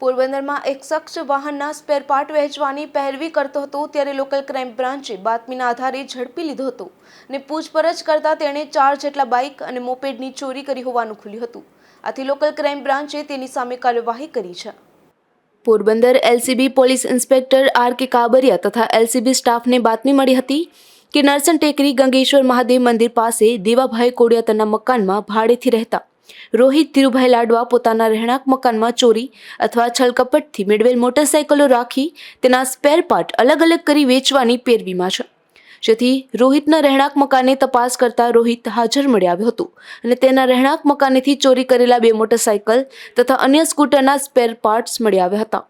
પોરબંદરમાં એક શખ્સ વાહનના સ્પેર પાર્ટ વહેંચવાની પહેરવી કરતો હતો ત્યારે લોકલ ક્રાઇમ બ્રાન્ચે બાતમીના આધારે ઝડપી લીધો હતો અને પૂછપરછ કરતા તેણે ચાર જેટલા બાઇક અને મોપેડની ચોરી કરી હોવાનું ખુલ્યું હતું. આથી લોકલ ક્રાઇમ બ્રાન્ચે તેની સામે કાર્યવાહી કરી છે. Porbandar LCB police inspector R K Kabariya તથા એલસીબી સ્ટાફને બાતમી મળી હતી કે નરસન ટેકરી ગંગેશ્વર મહાદેવ મંદિર પાસે દેવાભાઈ કોડિયાતરના મકાનમાં ભાડેથી રહેતા રોહિત ધીરુભાઈ લાડવા પોતાના રહેણાંક મકાનમાં ચોરી અથવા છલકપટથી મેળવેલ મોટરસાયકલો રાખી તેના સ્પેર પાર્ટ અલગ અલગ કરી વેચવાની પેરવીમાં છે. જેથી રોહિતના રહેણાંક મકાને તપાસ કરતા રોહિત હાજર મળી આવ્યો હતો અને તેના રહેણાંક મકાનેથી ચોરી કરેલા બે મોટરસાયકલ તથા અન્ય સ્કૂટરના સ્પેર પાર્ટ્સ મળી આવ્યા હતા.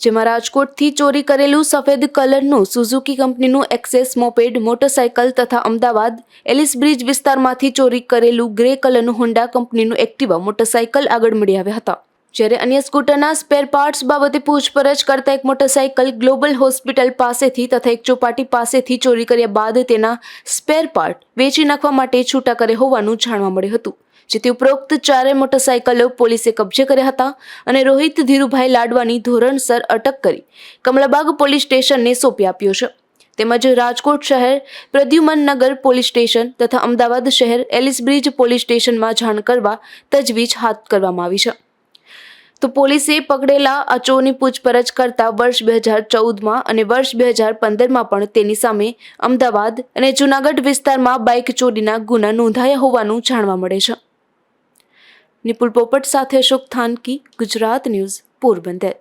જેમાં રાજકોટથી ચોરી કરેલું સફેદ કલરનું સુઝુકી કંપનીનું એક્સેસ મોપેડ મોટરસાયકલ તથા અમદાવાદ એલિસ બ્રિજ વિસ્તારમાંથી ચોરી કરેલું ગ્રે કલરનું હોન્ડા કંપનીનું એક્ટિવા મોટરસાયકલ આગળ મળી આવ્યા હતા. જ્યારે અન્ય સ્કૂટરના સ્પેર પાર્ટ્સ બાબતે પૂછપરછ કરતા એક મોટરસાયકલ ગ્લોબલ હોસ્પિટલ પાસેથી તથા એક ચોપાટી પાસેથી ચોરી કર્યા બાદ તેના સ્પેર પાર્ટ વેચી નાખવા માટે છૂટા કરે હોવાનું જાણવા મળ્યું હતું. જેથી ઉપરોક્ત ચારેય મોટરસાયકલો પોલીસે કબજે કર્યા હતા અને રોહિત ધીરુભાઈ લાડવાની ધોરણસર અટક કરી કમલાબાગ પોલીસ સ્ટેશનને સોંપી આપ્યો છે. તેમજ રાજકોટ શહેર પ્રદ્યુમન નગર પોલીસ સ્ટેશન તથા અમદાવાદ શહેર એલિસ બ્રિજ પોલીસ સ્ટેશનમાં જાણ કરવા તજવીજ હાથ કરવામાં આવી છે. તો પોલીસે પકડેલા અચોની પૂછપરછ કરતા વર્ષ બે હજાર ચૌદમાં અને વર્ષ બે હજાર પંદરમાં પણ તેની સામે અમદાવાદ અને જૂનાગઢ વિસ્તારમાં બાઇક ચોરીના ગુના નોંધાયા હોવાનું જાણવા મળે છે. નિપુલ પોપટ સાથે અશોક થાનકી, ગુજરાત ન્યૂઝ પોરબંદર.